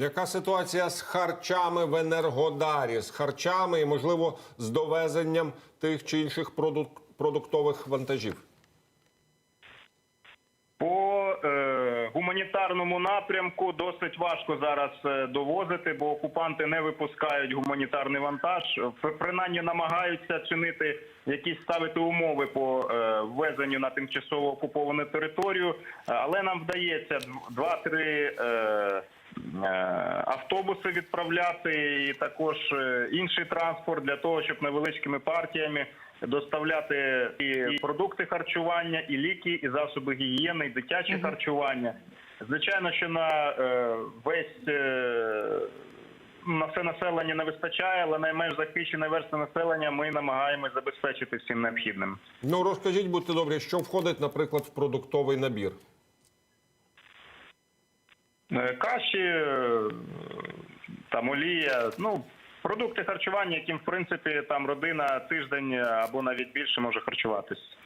Яка ситуація з харчами в Енергодарі, з харчами і, можливо, з довезенням тих чи інших продук- продуктових вантажів? По е, гуманітарному напрямку досить важко зараз е, довозити, бо окупанти не випускають гуманітарний вантаж. Принаймні намагаються чинити якісь ставити умови по е, ввезенню на тимчасово окуповану територію, Е, але нам вдається дв- два-три. Автобуси відправляти і також е, інший транспорт для того, щоб невеличкими партіями доставляти і продукти харчування, і ліки, і засоби гігієни, і дитяче харчування. Звичайно, що на е, весь е, на все населення не вистачає, але найменш захищене верстви населення ми намагаємось забезпечити всім необхідним. Ну розкажіть, будьте добрі, що входить, наприклад, в продуктовий набір? Е, Каші, е, там олія, ну продукти харчування, яким в принципі там родина тиждень або навіть більше може харчуватись.